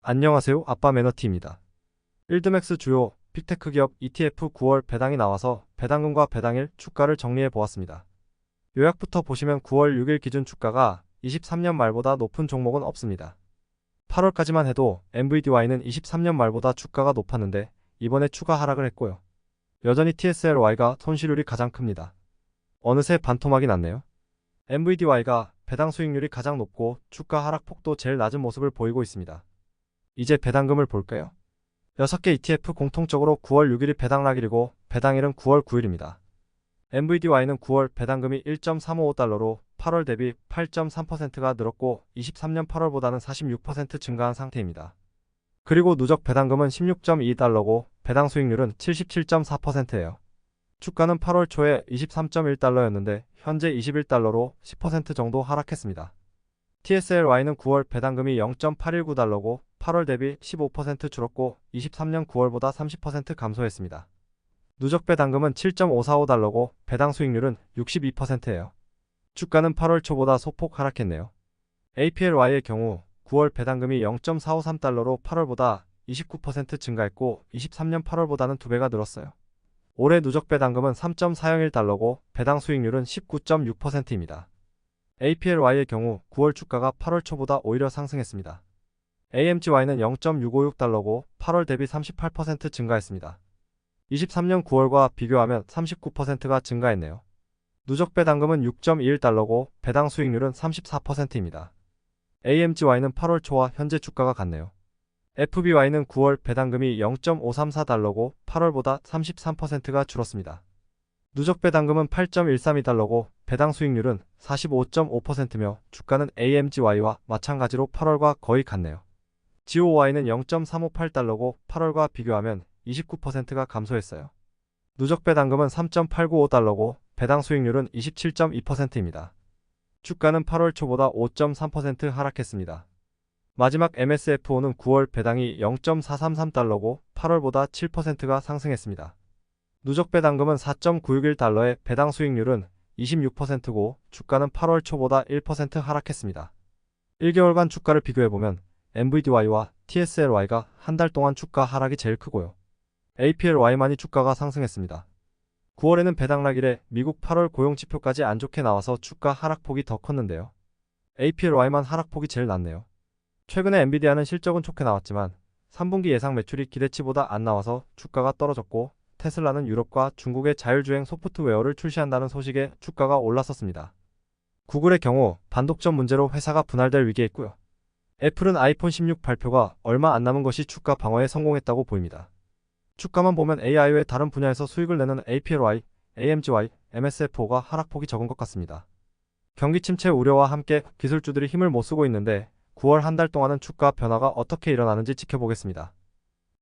안녕하세요. 아빠 매너티입니다. 1드맥스 주요 빅테크 기업 ETF 9월 배당이 나와서 배당금과 배당일 주가를 정리해 보았습니다. 요약부터 보시면 9월 6일 기준 주가가 23년 말보다 높은 종목은 없습니다. 8월까지만 해도 NVDY는 23년 말보다 주가가 높았는데 이번에 추가 하락을 했고요. 여전히 TSLY가 손실률이 가장 큽니다. 어느새 반토막이 났네요. NVDY가 배당 수익률이 가장 높고 주가 하락 폭도 제일 낮은 모습을 보이고 있습니다. 이제 배당금을 볼까요? 6개 ETF 공통적으로 9월 6일이 배당 락일이고 배당일은 9월 9일입니다. NVDY는 9월 배당금이 1.355달러로 8월 대비 8.3%가 늘었고 23년 8월보다는 46% 증가한 상태입니다. 그리고 누적 배당금은 16.2달러고 배당 수익률은 77.4%예요. 주가는 8월 초에 23.1달러였는데 현재 21달러로 10% 정도 하락했습니다. TSLY는 9월 배당금이 0.819달러고 8월 대비 15% 줄었고 23년 9월보다 30% 감소했습니다. 누적 배당금은 7.545달러고 배당 수익률은 62%예요. 주가는 8월 초보다 소폭 하락했네요. APLY의 경우 9월 배당금이 0.453달러로 8월보다 29% 증가했고 23년 8월보다는 2배가 늘었어요. 올해 누적 배당금은 3.401달러고 배당 수익률은 19.6%입니다. APLY의 경우 9월 주가가 8월 초보다 오히려 상승했습니다. AMGY는 0.656달러고 8월 대비 38% 증가했습니다. 23년 9월과 비교하면 39%가 증가했네요. 누적 배당금은 6.21달러고 배당 수익률은 34%입니다. AMGY는 8월 초와 현재 주가가 같네요. FBY는 9월 배당금이 0.534달러고 8월보다 33%가 줄었습니다. 누적 배당금은 8.132달러고 배당 수익률은 45.5%며 주가는 AMGY와 마찬가지로 8월과 거의 같네요. GOY는 0.358달러고 8월과 비교하면 29%가 감소했어요. 누적 배당금은 3.895달러고 배당 수익률은 27.2%입니다. 주가는 8월 초보다 5.3% 하락했습니다. 마지막 MSFO는 9월 배당이 0.433달러고 8월보다 7%가 상승했습니다. 누적 배당금은 4.961달러에 배당 수익률은 26%고 주가는 8월 초보다 1% 하락했습니다. 1개월간 주가를 비교해보면 NVDY와 TSLY가 한 달 동안 주가 하락이 제일 크고요. APLY만이 주가가 상승했습니다. 9월에는 배당락일에 미국 8월 고용지표까지 안 좋게 나와서 주가 하락폭이 더 컸는데요. APLY만 하락폭이 제일 낮네요. 최근에 엔비디아는 실적은 좋게 나왔지만 3분기 예상 매출이 기대치보다 안 나와서 주가가 떨어졌고 테슬라는 유럽과 중국의 자율주행 소프트웨어를 출시한다는 소식에 주가가 올랐었습니다. 구글의 경우 반독점 문제로 회사가 분할될 위기에 있고요. 애플은 아이폰 16 발표가 얼마 안 남은 것이 주가 방어에 성공했다고 보입니다. 주가만 보면 AI 외 다른 분야에서 수익을 내는 APLY, AMGY, MSFO가 하락폭이 적은 것 같습니다. 경기 침체 우려와 함께 기술주들이 힘을 못 쓰고 있는데 9월 한 달 동안은 주가 변화가 어떻게 일어나는지 지켜보겠습니다.